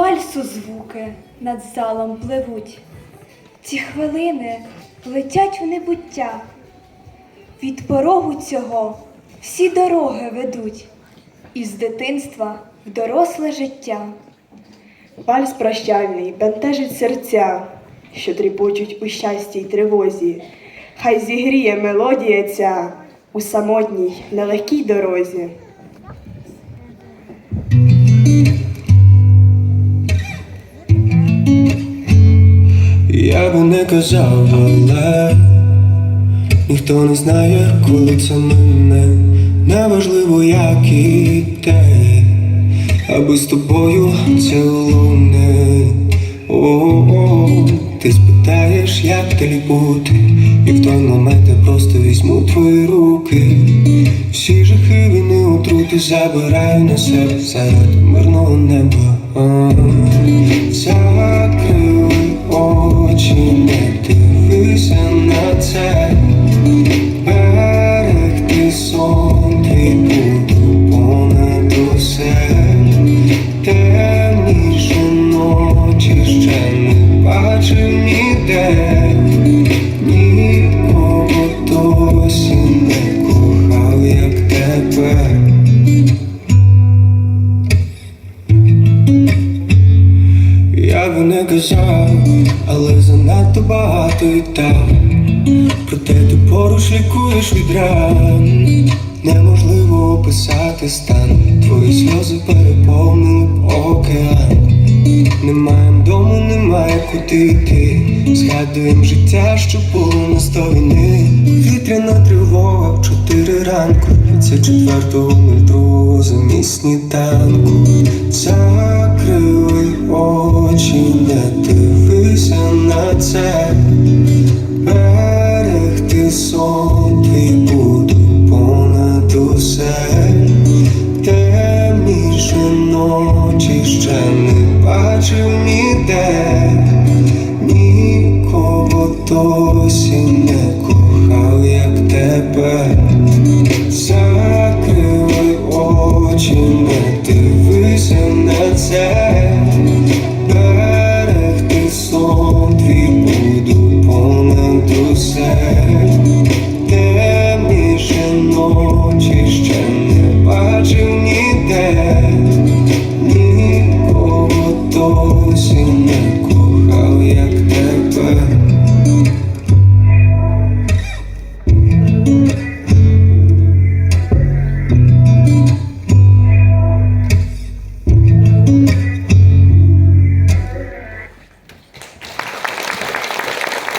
вальсу звуки над залом пливуть. Ці хвилини летять у небуття. Від порогу цього всі дороги ведуть із дитинства в доросле життя. Вальс прощальний бентежить серця, що тріпочуть у щасті й тривозі. Хай зігріє мелодія ця у самотній нелегкій дорозі. Я би не казав, але ніхто не знає, коли це мене. Неважливо, як і де, аби з тобою це луне. О-о-о, ти спитаєш, як далі бути, і в той момент я просто візьму твої руки. Всі жахи війни отрути забираю на серед мирного неба. Би не казав, але занадто багато і так. Проте ти поруч лікуєш від ран. Неможливо описати стан. Твої сльози переповнили б океан. Немає дому, немає куди йти. Згадуєм життя, що було на сто війни. Вітряна тривога в чотири ранку. Це четвертого замість сніданку. Закрили you Inside.